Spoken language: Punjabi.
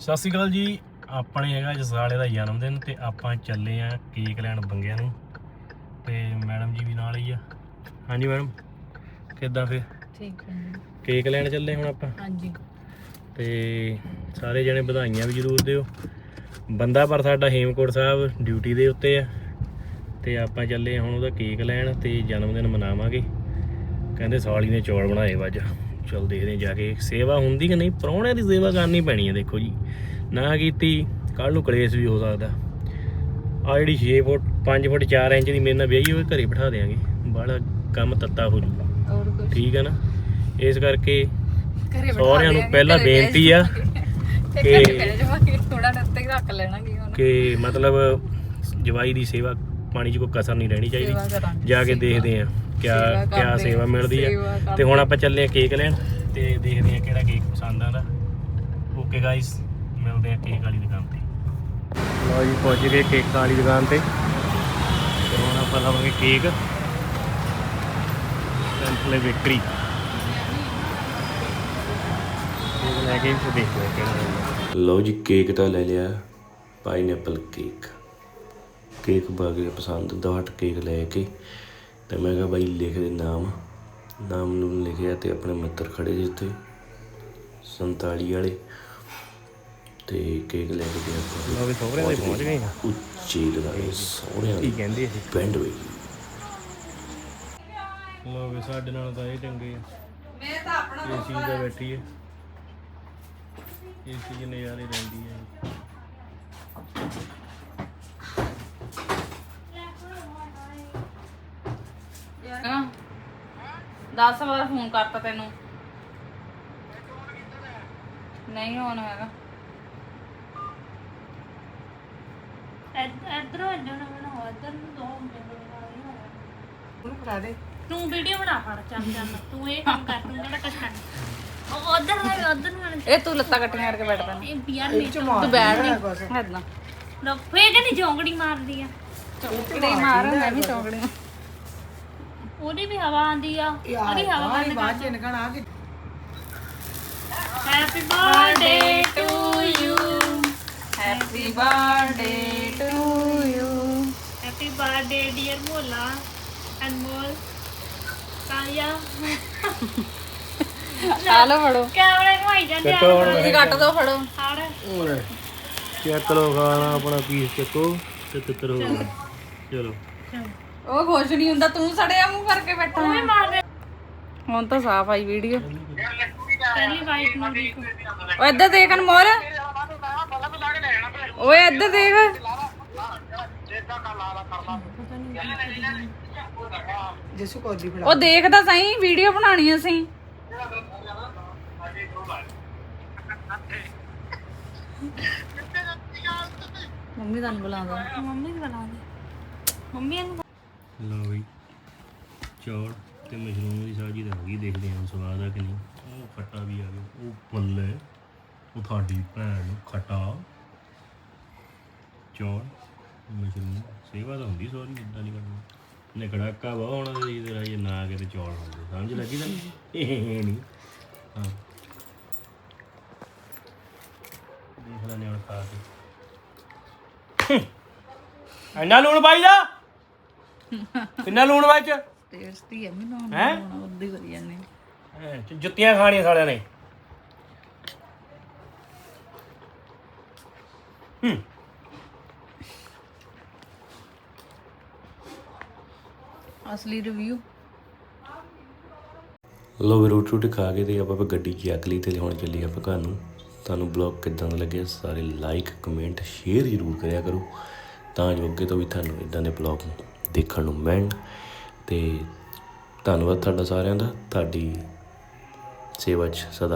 ਸਤਿ ਸ਼੍ਰੀ ਅਕਾਲ ਜੀ। ਆਪਣੇ ਹੈਗਾ ਜਸਾਲੇ ਦਾ ਜਨਮ ਦਿਨ ਤੇ ਆਪਾਂ ਚੱਲੇ ਆ ਕੇਕ ਲੈਣ ਬੰਗਿਆਂ ਨੂੰ। ਤੇ ਮੈਡਮ ਜੀ ਵੀ ਨਾਲ ਹੀ ਆ। ਹਾਂਜੀ ਮੈਡਮ ਕਿੱਦਾਂ ਫੇ ਠੀਕ ਹੈ। ਕੇਕ ਲੈਣ ਚੱਲੇ ਹੁਣ ਆਪਾਂ? ਹਾਂਜੀ। ਤੇ ਸਾਰੇ ਜਣੇ ਵਧਾਈਆਂ ਵੀ ਜ਼ਰੂਰ ਦਿਓ। ਬੰਦਾ ਪਰ ਸਾਡਾ ਹੇਮਕੋਟ ਸਾਹਿਬ ਡਿਊਟੀ ਦੇ ਉੱਤੇ ਆ। ਤੇ ਆਪਾਂ ਚੱਲੇ ਹੁਣ ਉਹਦਾ ਕੇਕ ਲੈਣ ਤੇ ਜਨਮ ਦਿਨ ਮਨਾਵਾਂਗੇ। ਕਹਿੰਦੇ ਸਾਲੀ ਨੇ ਚੌਲ ਬਣਾਏ ਵਾ ਅੱਜ। ਚਲ ਦੇਖਦੇ ਜਾ ਕੇ। ਸੇਵਾ ਹੁੰਦੀ ਕਿ ਨਹੀਂ? ਪ੍ਰਾਹੁਣਿਆਂ ਦੀ ਸੇਵਾ ਕਰਨੀ ਪੈਣੀ ਹੈ ਦੇਖੋ ਜੀ। ਨਾ ਕੀਤੀ ਕੱਲ ਨੂੰ ਕਲੇਸ਼ ਵੀ ਹੋ ਸਕਦਾ। ਆ ਜਿਹੜੀ 6 ਫੁੱਟ 5 ਫੁੱਟ 4 ਇੰਚ ਦੀ ਮੇਰੇ ਨਾਲ ਵਿਆਹੀ ਹੋਵੇ ਘਰੇ ਬਿਠਾ ਦੇਾਂਗੇ ਬੜਾ ਕੰਮ ਤੱਤਾ ਹੋ ਜੂਗਾ। ਠੀਕ ਹੈ ਨਾ? ਇਸ ਕਰਕੇ ਸਾਰਿਆਂ ਨੂੰ ਪਹਿਲਾਂ ਬੇਨਤੀ ਆ ਕਿ- ਥੋੜਾ ਦਿਨ ਤੱਕ ਰੱਖ ਲੈਣਾ ਕੀ ਮਤਲਬ ਜਵਾਈ ਦੀ ਸੇਵਾ ਪਾਣੀ 'ਚ ਕੋਈ ਕਸਰ ਨਹੀਂ ਰਹਿਣੀ ਚਾਹੀਦੀ। ਜਾ ਕੇ। ਦੇਖਦੇ ਆ ਕਿਆ ਕਿਆ ਸੇਵਾ ਮਿਲਦੀ ਆ। ਤੇ ਹੁਣ ਆਪਾਂ ਚੱਲੇ ਆ ਕੇਕ ਲੈਣ ਤੇ ਦੇਖਦੇ ਆ ਕਿਹੜਾ ਕੇਕ ਪਸੰਦ ਆਂਦਾ ਓਕੇ ਗਾਇਸ ਮਿਲਦੇ ਆ ਕੇਕ ਵਾਲੀ ਦੁਕਾਨ ਤੇ। ਲਓ ਜੀ ਪਹੁੰਚ ਗਏ ਕੇਕ ਵਾਲੀ ਦੁਕਾਨ ਤੇ। ਤੇ ਹੁਣ ਆਪਾਂ ਲਵਾਂਗੇ ਕੇਕ। ਸੈਂਪਲੇ ਬੇਕਰੀ ਕੇਕ ਲੈ ਕੇ ਫਿਰ ਦੇਖਦੇ ਆ ਕਿਹੜਾ ਲੈਣਾ ਲਓ ਜੀ ਕੇਕ ਤਾਂ ਲੈ ਲਿਆ। ਪਾਈਨਐਪਲ ਕੇਕ ਕੇਕ ਬਾਗੇ ਪਸੰਦ ਦਾ ਹਟ ਕੇਕ ਲੈ ਕੇ। ਤੇ ਮੈਂ ਕਿਹਾ ਬਾਈ ਲਿਖ ਦੇ ਨਾਮ। ਨਾਮ ਨੂੰ ਲਿਖਿਆ ਤੇ ਆਪਣੇ ਮਿੱਤਰ ਖੜੇ ਜਿੱਥੇ 47 ਵਾਲੇ। ਤੇ ਕੇਕ ਲੈ ਕੇ ਗਿਆ। ਵੀ ਸੋਹਰਿਆਂ ਦੇ ਪਹੁੰਚ ਗਏ ਆ ਉੱਚੀ ਲਗਾਏ ਸੋਹਣਿਆਂ ਕੀ ਦੀ ਕਹਿੰਦੇ ਇਹ? ਪਿੰਡ ਵੇ। ਲੋ ਵੀ ਸਾਡੇ ਨਾਲ ਤਾਂ ਇਹ ਚੰਗੇ ਆ। ਮੈਂ ਤਾਂ ਆਪਣਾ ਏਸੀ ਦਾ ਬੈਠੀ ਹੈ ਏਸੀ ਦੇ ਨਜ਼ਾਰੇ ਲੈਂਦੀ ਹਾਂ 10 ਵਾਰ ਫੋਨ ਕਰਤਾ ਤੈਨੂੰ। ਨਹੀਂ ਹੋਣ ਹੈਗਾ। ਇਧਰੋਂ ਇੱਧਰ ਨੂੰ ਬਣਾਓ ਇੱਧਰ ਨੂੰ ਦੋ ਹੁੰਦੇ ਉਹਨੂੰ ਫੜਾ ਦੇ। ਤੂੰ ਵੀਡੀਓ ਬਣਾ ਫੜ ਚੱਲ ਚੱਲ। ਤੂੰ ਇਹ ਕੰਮ ਕਰ ਤੂੰ ਕਿਹੜਾ ਕੁਛ ਉਹ ਉਧਰ ਹੈ ਉਧਰ ਨੂੰ ਇਹ ਤੂੰ ਲੱਤਾਂ ਕੱਟੀਆਂ ਕਰਕੇ ਬੈਠ ਪੈਣਾ। ਇਹ ਬੀਅਰ ਨਹੀਂ ਤੂੰ ਬੈਠ ਨਹੀਂ। ਏਦਾਂ ਲੋ ਫੇਰ ਕਹਿੰਦੀ ਜੋਂਗੜੀ ਮਾਰਦੀ ਆ। ਚੌਕੜੀ ਮਾਰ ਮੈਂ ਵੀ ਚੌਕੜੀ ਉਹਦੀ ਵੀ ਹਵਾ ਆਂਦੀ ਆ ਉਹਦੀ ਹਵਾ ਬੰਦ ਕਰ ਦੇ happy birthday to you happy birthday to you happy birthday dear Mola Anmol ਕਾਇਆ ਆ ਲੋ ਫੜੋ। ਕੈਮਰੇ ਘੁਮਾਈ ਜਾਂਦੇ ਆ ਤੁਸੀਂ ਕੱਟ ਦੋ ਫੜੋ। ਹੜ ਚੈੱਕ ਲੋ ਖਾਣਾ ਆਪਣਾ ਪੀਸ ਚੱਕੋ ਤੇ ਤਿੱਤਰ ਹੋ ਗਏ। ਚਲੋ। ਉਹ ਖੁਸ਼ ਨਹੀਂ ਹੁੰਦਾ ਤੂੰ ਸੜਿਆ ਮੂੰਹ ਕਰਕੇ ਬੈਠਾ। ਵੀ ਮਾਰ ਦੇ। ਹੁਣ ਤਾਂ ਸਾਫ਼ ਆਈ ਵੀਡੀਓ। ਪਹਿਲੀ ਵਾਈਟ ਨੂੰ ਦੇਖੋ। ਓ ਇੱਧਰ ਦੇਖ ਅਨਮੋਲ। ਓਏ ਇੱਧਰ ਦੇਖ। ਉਹ ਦੇਖਦਾ ਸਹੀ ਵੀਡੀਓ ਬਣਾਣੀ ਅਸੀਂ। ਮੰਮੀ ਤੁਹਾਨੂੰ ਬੁਲਾਉਂਦਾ ਮੰਮੀ ਨੂੰ ਬੁਲਾ ਦੇ। ਮੰਮੀ ਨੂੰ ਲਓ ਵੀ ਚੌਲ ਤੇ ਮਸ਼ਰੂਮ ਦੀ ਸਬਜ਼ੀ ਤਾਂ ਹੋ ਗਈ ਦੇਖਦੇ ਹਾਂ ਸਵਾਦ ਆ ਕਿ ਨਹੀਂ। ਉਹ ਖੱਟਾ ਵੀ ਆ ਗਿਆ, ਉਹ ਬੱਲੇ ਉਹ ਤੁਹਾਡੀ ਭੈਣ ਨੂੰ ਖੱਟਾ। ਚੌਲ ਮਸ਼ਰੂਮ, ਸੇਵਾ ਤਾਂ ਹੁੰਦੀ ਸੋਰੀ ਇਦਾਂ ਨਹੀਂ ਕਰਨਾ। ਨੇ ਕੜਾਕਾ ਵਾ ਹੋਣਾ ਤੇ ਇਹਦੇ ਰਾਜੇ ਨਾ ਕਿਤੇ ਚੌਲ ਹੁੰਦੇ ਸਮਝ ਲੱਗੀ ਤਾਂ ਨਹੀਂ। ਹਾਂ। ਦੇਖ ਲੈਣੇ ਹੁਣ ਖਾ ਕੇ। ਇੰਨਾ ਲੂਣ ਪਾਈ ਕਿੰਨਾ ਲੂਣ ਵਿੱਚ ਟੇਸਟੀ ਹੈ ਮੈਨੂੰ ਹੈ? ਉਦੋਂ ਹੀ ਕਰੀ ਜਾਂਦੇ ਹੈਂ, ਤੇ ਜੁੱਤੀਆਂ ਖਾਣੀਆਂ ਸਾਲਿਆਂ ਨੇ। ਹੂੰ। ਅਸਲੀ ਰਿਵਿਊ ਲਓ ਵੀ ਰੋਟੀ ਰੋਟੀ ਖਾ ਕੇ ਤੇ ਆਪਾਂ ਫਿਰ ਗੱਡੀ ਚੱਕ ਲਈ ਤੇ ਹੁਣ ਚੱਲੀ ਆਪਾਂ ਘਰ ਨੂੰ। ਤੁਹਾਨੂੰ ਬਲੌਗ ਕਿੱਦਾਂ ਦਾ ਲੱਗਿਆ ਸਾਰੇ ਲਾਈਕ ਕਮੈਂਟ ਸ਼ੇਅਰ ਜ਼ਰੂਰ ਕਰਿਆ ਕਰੋ। ਤਾਂ ਜੋ ਅੱਗੇ ਤੋਂ ਵੀ ਤੁਹਾਨੂੰ ਇਦਾਂ ਦੇ ਬਲੌਗ ਦੇਖਣ ਨੂੰ ਮਿਲਣ। ਅਤੇ ਧੰਨਵਾਦ ਤੁਹਾਡਾ ਸਾਰਿਆਂ ਦਾ। ਤੁਹਾਡੀ ਸੇਵਾ 'ਚ ਸਦਾ